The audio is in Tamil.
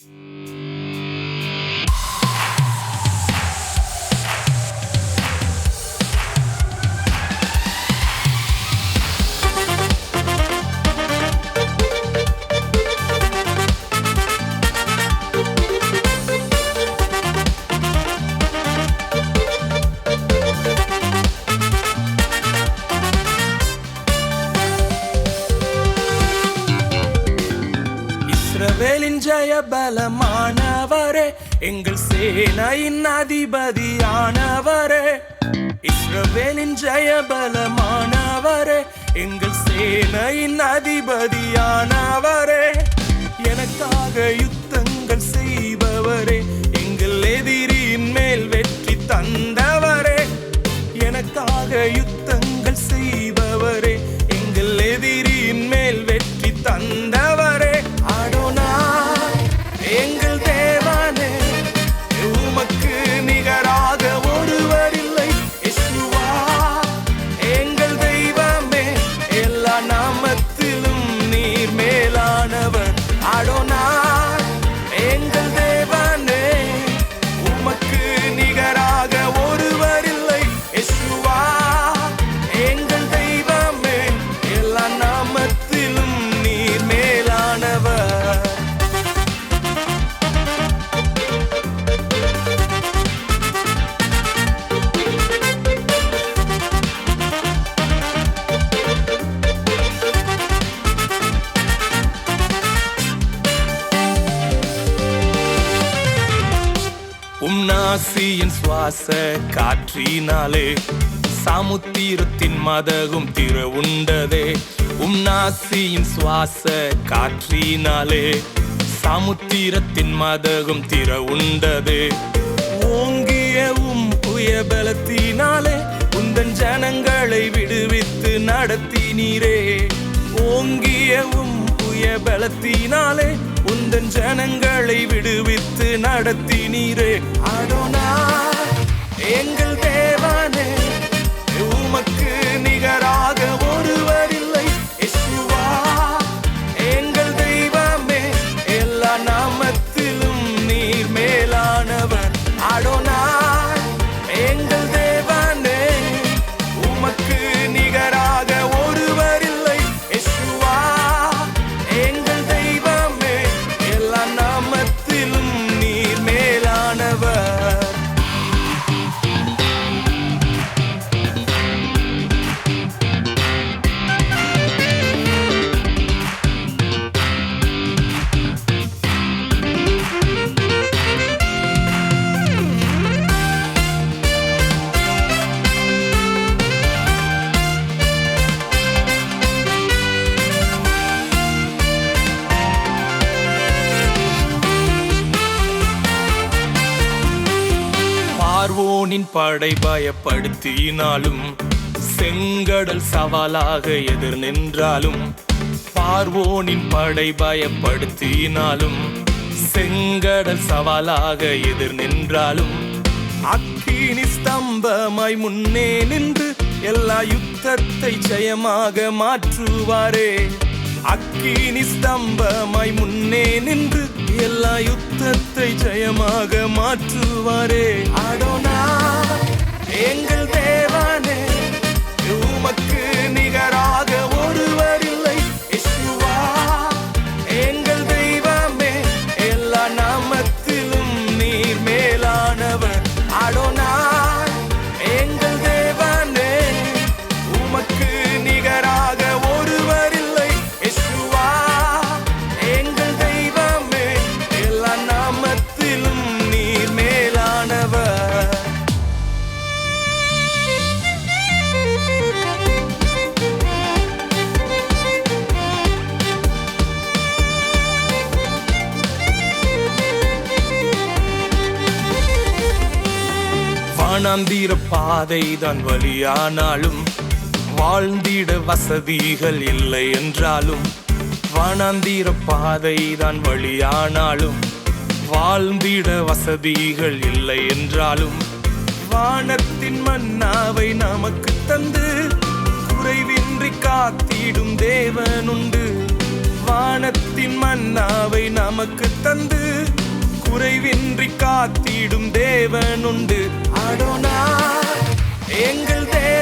இஸ்ரவேலின் ஜெய பலமானவரே எங்கள் சேனையின் அதிபதியானவரே. இஸ்ரவேலின் ஜெய பலமானவரே எங்கள் சேனையின் அதிபதியானவரே உம் நாசியின் சுவாச காற்றினாலே சாமுத்தீரத்தின் மதகும் திற உண்டதே. உம் நாசியின் சுவாச காற்றினாலே சாமுத்தீரத்தின் மதகும் திற உண்டதே. ஓங்கிய உம் புயபலத்தினாலே உந்தன் ஜனங்களை விடுவித்து நடத்தினீரே. ஓங்கிய உம் புயபலத்தினாலே உந்தன் ஜனங்களை விடுவித்து நடத்தினீரே. அடோனா எங்கள் தேவானே உமக்கு பார்வோனின் படை பயப்படுத்தினாலும் செங்கடல் சவாலாக எதிர் நின்றாலும் பார்வோனின் படை பயப்படுத்தினாலும் செங்கடல் சவாலாக எதிர் நின்றாலும் அக்கினி ஸ்தம்பமாய் முன்னே நின்று எல்லா யுத்தத்தை ஜெயமாக மாற்றுவாரே. அக்கினி ஸ்தம்பமாய் முன்னே நின்று எல்லா யுத்தத்தை ஜெயமாக மாற்றுவாரே. வானாந்தீர பாதை தான் வழியானாலும் வாழ்ந்திட வசதிகள் இல்லை என்றாலும் வானாந்தீர பாதை தான் வழியானாலும் வாழ்ந்திட வசதிகள் இல்லை என்றாலும் வானத்தின் மன்னாவை நமக்கு தந்து குறைவின்றி காத்திடும் தேவனுண்டு. வானத்தின் மன்னாவை நமக்கு தந்து குறைவின்றி காத்திடும் தேவன் உண்டு அடோனா எங்கள் தேவனே